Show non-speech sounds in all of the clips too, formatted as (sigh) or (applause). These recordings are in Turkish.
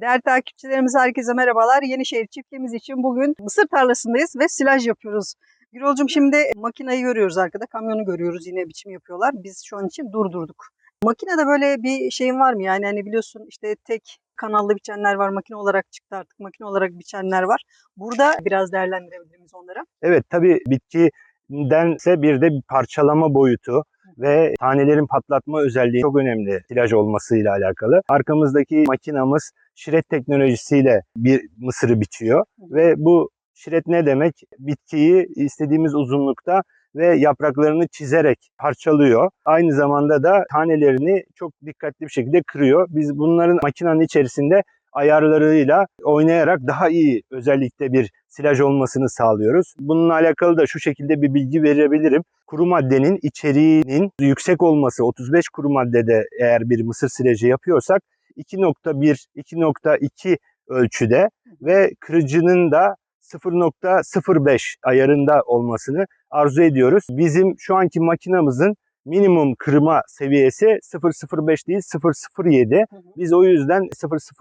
Değerli takipçilerimiz herkese merhabalar. Yenişehir çiftliğimiz için bugün mısır tarlasındayız ve silaj yapıyoruz. Gürolcum şimdi makinayı görüyoruz arkada, kamyonu görüyoruz yine biçim yapıyorlar. Biz şu an için durdurduk. Makinede böyle bir şeyin var mı yani hani biliyorsun işte tek kanallı biçenler var, makine olarak çıktı artık makine olarak biçenler var. Burada biraz değerlendirebilir miyiz onlara? Evet tabii bitkidense bir de parçalama boyutu ve tanelerin patlatma özelliği çok önemli silaj olmasıyla alakalı. Arkamızdaki makinamız şiret teknolojisiyle bir mısırı biçiyor ve bu şiret ne demek? Bitkiyi istediğimiz uzunlukta ve yapraklarını çizerek parçalıyor. Aynı zamanda da tanelerini çok dikkatli bir şekilde kırıyor. Biz bunların makinenin içerisinde ayarlarıyla oynayarak daha iyi özellikle bir silaj olmasını sağlıyoruz. Bununla alakalı da şu şekilde bir bilgi verebilirim. Kuru maddenin içeriğinin yüksek olması 35 kuru maddede eğer bir mısır silajı yapıyorsak 2.1 2.2 ölçüde ve kırıcının da 0.05 ayarında olmasını arzu ediyoruz. Bizim şu anki makinamızın minimum kırma seviyesi 0.05 değil 0.07. Biz o yüzden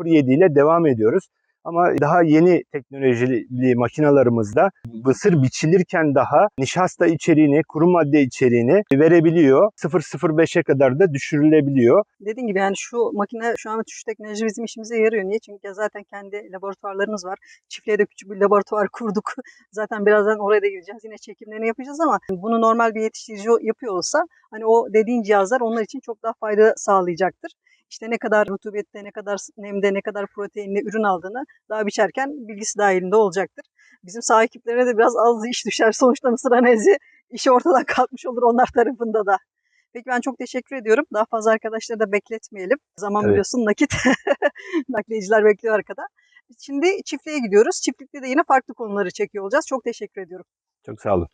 007 ile devam ediyoruz. Ama daha yeni teknolojili makinalarımızda mısır biçilirken daha nişasta içeriğini, kuru madde içeriğini verebiliyor. 0.05'e kadar da düşürülebiliyor. Dediğim gibi yani şu makine şu an şu teknoloji bizim işimize yarıyor. Niye? Çünkü zaten kendi laboratuvarlarımız var. Çiftliğe de küçük bir laboratuvar kurduk. (laughs) zaten birazdan oraya da gideceğiz. Yine çekimlerini yapacağız ama bunu normal bir yetiştirici yapıyor olsa hani o dediğin cihazlar onlar için çok daha fayda sağlayacaktır. İşte ne kadar rutubette, ne kadar nemde, ne kadar proteinli ürün aldığını daha biçerken bilgisi dahilinde olacaktır. Bizim sağ ekiplerine de biraz az iş düşer. Sonuçta mısır analizi işi ortadan (laughs) kalkmış olur onlar tarafında da. Peki ben çok teşekkür ediyorum. Daha fazla arkadaşları da bekletmeyelim. Zaman Evet. biliyorsun nakit. (laughs) Nakliyeciler bekliyor arkada. Şimdi çiftliğe gidiyoruz. Çiftlikte de yine farklı konuları çekiyor olacağız. Çok teşekkür ediyorum. Çok sağ olun.